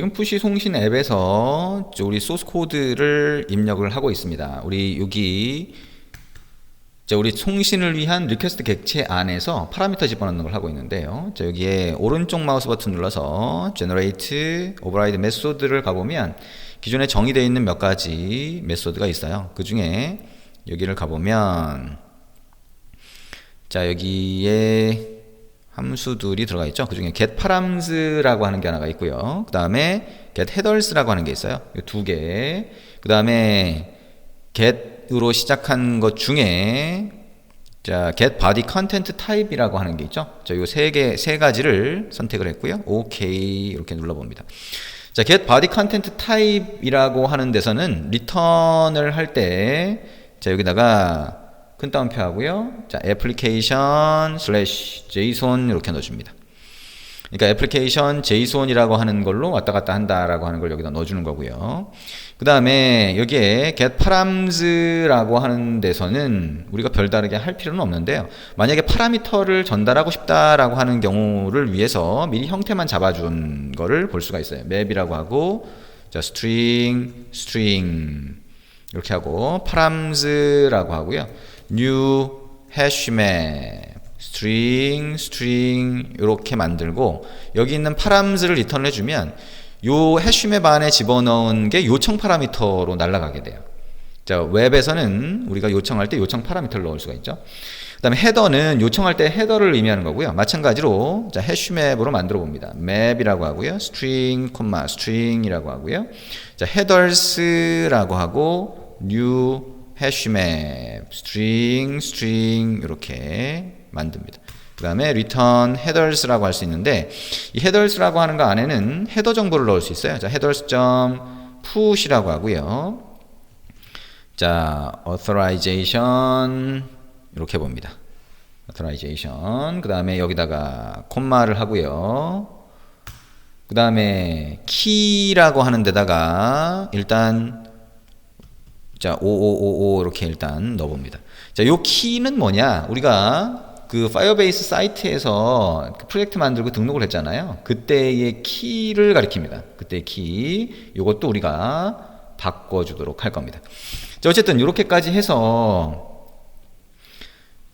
지금 푸시 송신 앱에서 저 우리 소스 코드를 입력을 하고 있습니다. 우리 여기 자, 우리 송신을 위한 리퀘스트 객체 안에서 파라미터 집어넣는 걸 하고 있는데요. 자, 여기에 오른쪽 마우스 버튼 눌러서 generate override 메소드를 가보면 기존에 정의되어 있는 몇 가지 메소드가 있어요. 그 중에 여기를 가보면 자, 여기에 함수들이 들어가 있죠. 그 중에 get params,라고 하는 게 하나가 있고요. 그 다음에 get headers라고 하는 게 있어요. 이두 개. 그 다음에 get으로 시작한 것 중에 자, get body content type이라고 하는 게 있죠. 자, 요 세 개, 세 가지를 선택을 했고요. OK 이렇게 눌러봅니다. 자, get body content type이라고 하는 데서는 리턴을 할 때, 자, 여기다가 큰 따옴표 하고요. 자, application slash json 이렇게 넣어줍니다. 그러니까 애플리케이션 JSON이라고 하는 걸로 왔다 갔다 한다라고 하는 걸 여기다 넣어주는 거고요. 그 다음에 여기에 get params라고 하는 데서는 우리가 별다르게 할 필요는 없는데요. 만약에 파라미터를 전달하고 싶다라고 하는 경우를 위해서 미리 형태만 잡아준 거를 볼 수가 있어요. map이라고 하고 자 string, string 이렇게 하고 params라고 하고요. New hash map string, string 이렇게 만들고 여기 있는 파람즈를 리턴을 해주면 요 해쉬맵 안에 집어넣은 게 요청 파라미터로 날아가게 돼요. 자 웹에서는 우리가 요청할 때 요청 파라미터를 넣을 수가 있죠. 그 다음에 헤더는 요청할 때 헤더를 의미하는 거고요. 마찬가지로 자 해쉬맵으로 만들어 봅니다. 맵이라고 하고요. string, string이라고 하고요. 자 headers라고 하고 new 해쉬맵 string, string 이렇게 만듭니다. 그 다음에 return headers라고 할 수 있는데 이 headers라고 하는 거 안에는 헤더 정보를 넣을 수 있어요. 자, headers.push이라고 하고요. 자, authorization 이렇게 봅니다. authorization 그 다음에 여기다가 콤마를 하고요. 그 다음에 key라고 하는 데다가 일단 자, 5555 이렇게 일단 넣어봅니다. 자, 요 키는 뭐냐? 우리가 그 파이어베이스 사이트에서 그 프로젝트 만들고 등록을 했잖아요. 그때의 키를 가리킵니다. 그때의 키. 요것도 우리가 바꿔주도록 할 겁니다. 자, 어쨌든 이렇게까지 해서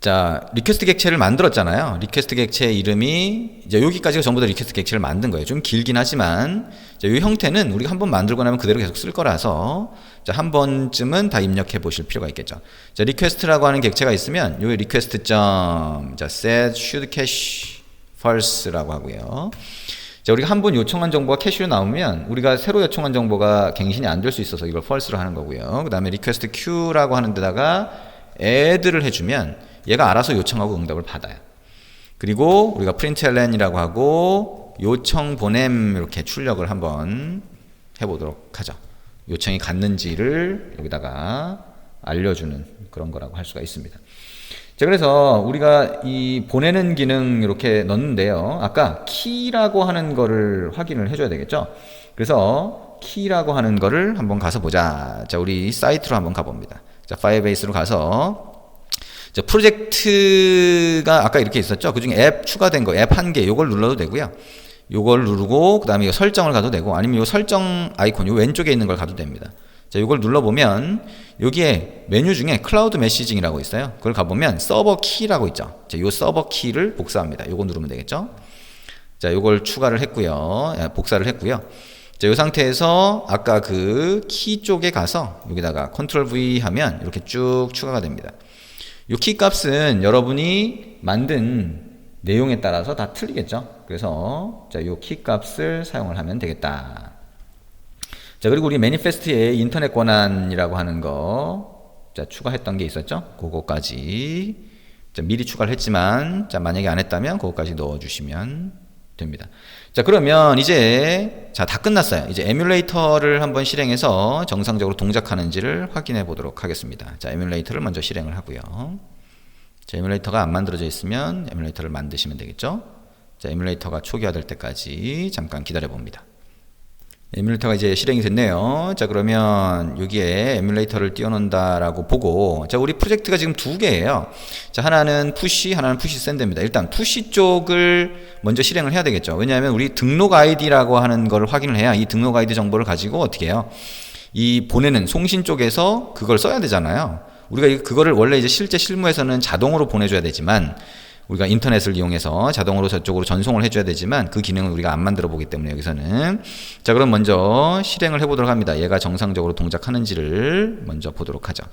자, 리퀘스트 객체를 만들었잖아요. 리퀘스트 객체 이름이 이제 여기까지가 전부 다 리퀘스트 객체를 만든 거예요. 좀 길긴 하지만 자, 이 형태는 우리가 한번 만들고 나면 그대로 계속 쓸 거라서 자, 한 번쯤은 다 입력해 보실 필요가 있겠죠. 자, 리퀘스트라고 하는 객체가 있으면 요 리퀘스트 점 자, set should cache false라고 하고요. 자, 우리가 한 번 요청한 정보가 캐시로 나오면 우리가 새로 요청한 정보가 갱신이 안 될 수 있어서 이걸 false로 하는 거고요. 그다음에 request queue라고 하는 데다가 add를 해 주면 얘가 알아서 요청하고 응답을 받아요. 그리고 우리가 println이라고 하고 요청 보냄 이렇게 출력을 한번 해보도록 하죠. 요청이 갔는지를 여기다가 알려주는 그런 거라고 할 수가 있습니다. 자, 그래서 우리가 이 보내는 기능 이렇게 넣는데요. 아까 키라고 하는 거를 확인을 해줘야 되겠죠. 그래서 키라고 하는 거를 한번 가서 보자. 자, 우리 사이트로 한번 가봅니다. 자, 파이어베이스로 가서 자, 프로젝트가 아까 이렇게 있었죠. 그 중에 앱 추가된 거, 앱 한 개, 요걸 눌러도 되고요. 요걸 누르고, 그 다음에 설정을 가도 되고, 아니면 요 설정 아이콘, 요 왼쪽에 있는 걸 가도 됩니다. 자, 요걸 눌러보면, 여기에 메뉴 중에 클라우드 메시징이라고 있어요. 그걸 가보면 서버 키라고 있죠. 자, 요 서버 키를 복사합니다. 요거 누르면 되겠죠. 자, 요걸 추가를 했고요. 예, 복사를 했고요. 자, 이 상태에서 아까 그 키 쪽에 가서 여기다가 컨트롤 V 하면 이렇게 쭉 추가가 됩니다. 요 키 값은 여러분이 만든 내용에 따라서 다 틀리겠죠. 그래서 자, 요 키 값을 사용을 하면 되겠다. 자, 그리고 우리 매니페스트에 인터넷 권한이라고 하는 거 자, 추가했던 게 있었죠. 그거까지 자, 미리 추가를 했지만 자, 만약에 안 했다면 그거까지 넣어 주시면 됩니다. 자, 그러면 이제 자, 다 끝났어요. 이제 에뮬레이터를 한번 실행해서 정상적으로 동작하는지를 확인해 보도록 하겠습니다. 자, 에뮬레이터를 먼저 실행을 하고요. 자, 에뮬레이터가 안 만들어져 있으면 에뮬레이터를 만드시면 되겠죠? 자, 에뮬레이터가 초기화될 때까지 잠깐 기다려 봅니다. 에뮬레이터가 이제 실행이 됐네요. 자, 그러면 여기에 에뮬레이터를 띄워놓는다라고 보고, 자, 우리 프로젝트가 지금 두 개예요. 자, 하나는 푸시, 하나는 푸시 샌드입니다. 일단 푸시 쪽을 먼저 실행을 해야 되겠죠. 왜냐하면 우리 등록 아이디라고 하는 걸 확인을 해야 이 등록 아이디 정보를 가지고 어떻게 해요? 이 보내는 송신 쪽에서 그걸 써야 되잖아요. 우리가 그거를 원래 이제 실제 실무에서는 자동으로 보내줘야 되지만, 우리가 인터넷을 이용해서 자동으로 저쪽으로 전송을 해줘야 되지만 그 기능은 우리가 안 만들어 보기 때문에 여기서는. 자 그럼 먼저 실행을 해보도록 합니다. 얘가 정상적으로 동작하는지를 먼저 보도록 하죠.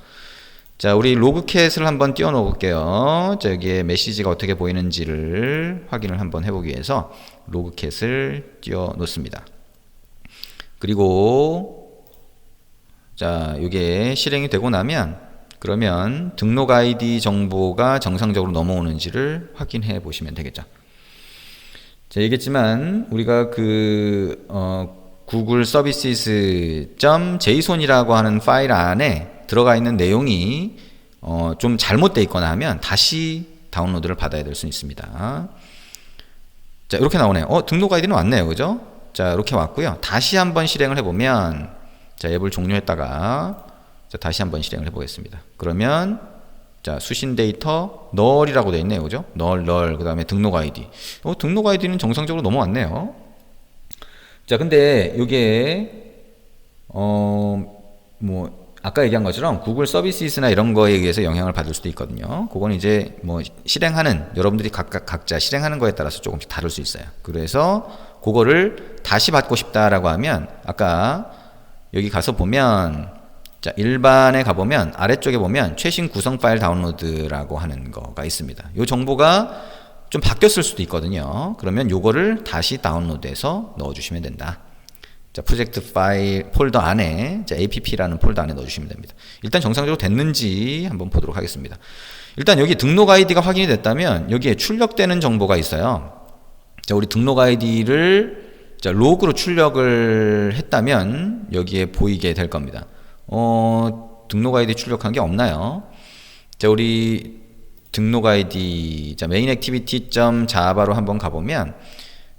자 우리 로그캣을 한번 띄워 놓을게요. 자 여기에 메시지가 어떻게 보이는지를 확인을 한번 해보기 위해서 로그캣을 띄워 놓습니다. 그리고 자 이게 실행이 되고 나면 그러면 등록 아이디 정보가 정상적으로 넘어오는지를 확인해 보시면 되겠죠. 자, 얘기했지만 우리가 그 어, 구글 서비스 .json이라고 하는 파일 안에 들어가 있는 내용이 어, 좀 잘못되어 있거나 하면 다시 다운로드를 받아야 될 수 있습니다. 자, 이렇게 나오네요. 어, 등록 아이디는 왔네요. 그죠? 자, 이렇게 왔고요. 다시 한번 실행을 해보면 자, 앱을 종료했다가 자, 다시 한번 실행을 해보겠습니다. 그러면 자 수신 데이터 널이라고 되어 있네요, 그죠? 널, 널, 그 다음에 등록 아이디. 어, 등록 아이디는 정상적으로 넘어왔네요. 자, 근데 이게 어뭐 아까 얘기한 것처럼 구글 서비스나 이런 거에 의해서 영향을 받을 수도 있거든요. 그건 이제 뭐 실행하는 여러분들이 각각 각자 실행하는 거에 따라서 조금씩 다를 수 있어요. 그래서 그거를 다시 받고 싶다라고 하면 아까 여기 가서 보면 자, 일반에 가보면 아래쪽에 보면 최신 구성 파일 다운로드라고 하는 거가 있습니다. 이 정보가 좀 바뀌었을 수도 있거든요. 그러면 요거를 다시 다운로드해서 넣어주시면 된다. 자, 프로젝트 파일 폴더 안에 자, app라는 폴더 안에 넣어주시면 됩니다. 일단 정상적으로 됐는지 한번 보도록 하겠습니다. 일단 여기 등록 아이디가 확인이 됐다면 여기에 출력되는 정보가 있어요. 자, 우리 등록 아이디를 자, 로그로 출력을 했다면 여기에 보이게 될 겁니다. 어, 등록 아이디 출력한 게 없나요? 자, 우리 등록 아이디 자, 메인 액티비티 점 자바로 한번 가보면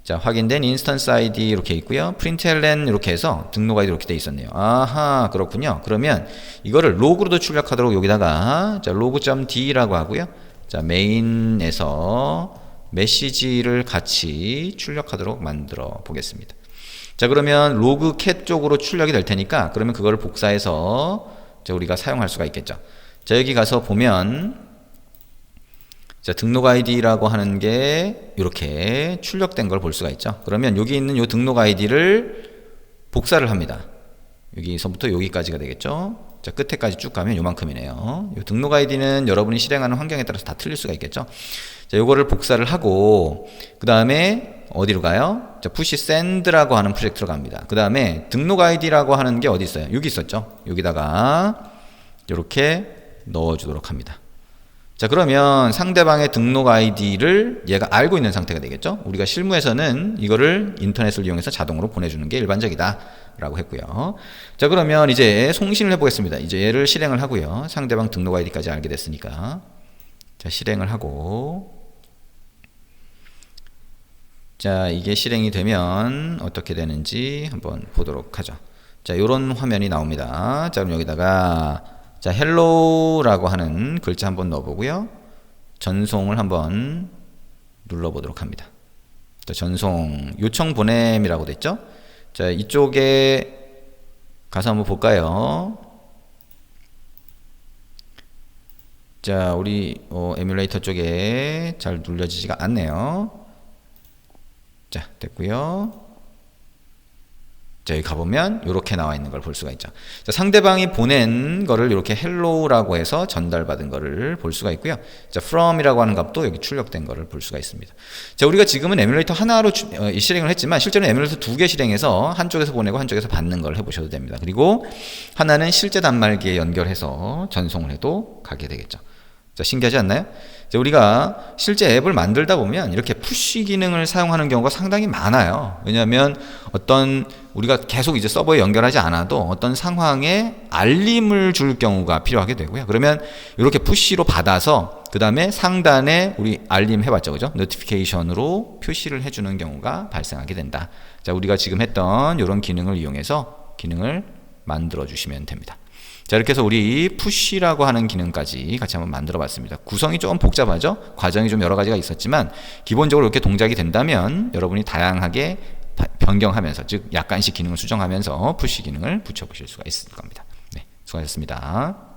자, 확인된 인스턴스 아이디 이렇게 있고요. 프린트LN 이렇게 해서 등록 아이디 이렇게 돼 있었네요. 아하, 그렇군요. 그러면 이거를 로그로도 출력하도록 여기다가 자, 로그.d라고 하고요. 자, 메인에서 메시지를 같이 출력하도록 만들어 보겠습니다. 자 그러면 로그 캣 쪽으로 출력이 될 테니까 그러면 그거를 복사해서 우리가 사용할 수가 있겠죠. 자 여기 가서 보면 자 등록 아이디라고 하는 게 이렇게 출력된 걸 볼 수가 있죠. 그러면 여기 있는 요 등록 아이디를 복사를 합니다. 여기서부터 여기까지가 되겠죠. 자 끝에까지 쭉 가면 요만큼이네요. 요 등록 아이디는 여러분이 실행하는 환경에 따라서 다 틀릴 수가 있겠죠. 자 요거를 복사를 하고 그 다음에 어디로 가요? 자, 푸시 샌드라고 하는 프로젝트로 갑니다. 그 다음에 등록 아이디라고 하는 게 어디 있어요? 여기 있었죠? 여기다가 이렇게 넣어주도록 합니다. 자, 그러면 상대방의 등록 아이디를 얘가 알고 있는 상태가 되겠죠? 우리가 실무에서는 이거를 인터넷을 이용해서 자동으로 보내주는 게 일반적이다. 라고 했고요. 자, 그러면 이제 송신을 해보겠습니다. 이제 얘를 실행을 하고요. 상대방 등록 아이디까지 알게 됐으니까. 자, 실행을 하고. 자, 이게 실행이 되면 어떻게 되는지 한번 보도록 하죠. 자, 요런 화면이 나옵니다. 자, 그럼 여기다가 자, 헬로우라고 하는 글자 한번 넣어 보고요. 전송을 한번 눌러 보도록 합니다. 자, 전송 요청 보냄이라고 됐죠? 자, 이쪽에 가서 한번 볼까요? 자, 우리 어, 에뮬레이터 쪽에 잘 눌려지지가 않네요. 자, 됐고요. 자, 여기 가보면 이렇게 나와 있는 걸 볼 수가 있죠. 자, 상대방이 보낸 거를 이렇게 hello라고 해서 전달받은 거를 볼 수가 있고요. 자, from이라고 하는 값도 여기 출력된 거를 볼 수가 있습니다. 자, 우리가 지금은 에뮬레이터 하나로 주, 어, 실행을 했지만 실제로 에뮬레이터 두 개 실행해서 한쪽에서 보내고 한쪽에서 받는 걸 해보셔도 됩니다. 그리고 하나는 실제 단말기에 연결해서 전송을 해도 가게 되겠죠. 자, 신기하지 않나요? 우리가 실제 앱을 만들다 보면 이렇게 푸시 기능을 사용하는 경우가 상당히 많아요. 왜냐하면 어떤 우리가 계속 이제 서버에 연결하지 않아도 어떤 상황에 알림을 줄 경우가 필요하게 되고요. 그러면 이렇게 푸시로 받아서 그 다음에 상단에 우리 알림 해봤죠, 그죠? 노티피케이션으로 표시를 해주는 경우가 발생하게 된다. 자, 우리가 지금 했던 이런 기능을 이용해서 기능을 만들어 주시면 됩니다. 자, 이렇게 해서 우리 푸시라고 하는 기능까지 같이 한번 만들어 봤습니다. 구성이 좀 복잡하죠? 과정이 좀 여러 가지가 있었지만, 기본적으로 이렇게 동작이 된다면 여러분이 다양하게 바- 변경하면서, 즉, 약간씩 기능을 수정하면서 푸시 기능을 붙여보실 수가 있을 겁니다. 네, 수고하셨습니다.